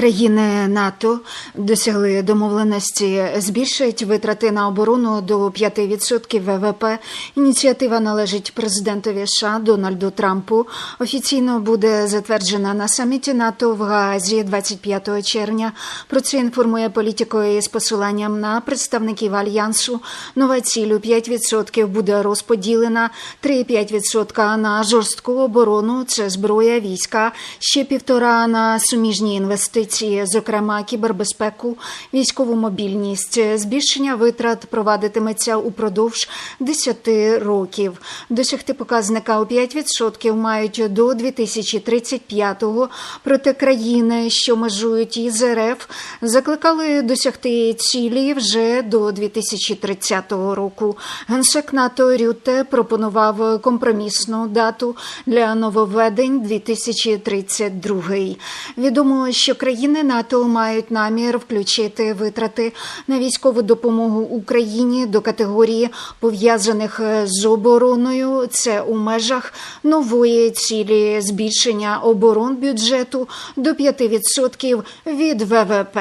Країни НАТО досягли домовленості збільшить витрати на оборону до 5% ВВП. Ініціатива належить президентові США Дональду Трампу. Офіційно буде затверджена на саміті НАТО в Гаазі 25 червня. Про це інформує політикою з посиланням на представників альянсу. Нова ціль у 5% буде розподілена 3,5% на жорстку оборону. Це зброя, війська, ще півтора на суміжні інвестиції, зокрема кібербезпеку, військову мобільність. Збільшення витрат провадитиметься упродовж 10 років. Досягти показника у 5% мають до 2035-го. Проте країни, що межують із РФ, закликали досягти цілі вже до 2030 року. Генсек НАТО Рюте пропонував компромісну дату для нововведень 2032. Відомо, що країни НАТО мають намір включити витрати на військову допомогу Україні до категорії пов'язаних з обороною. Це у межах нової цілі збільшення оборон бюджету до 5% від ВВП.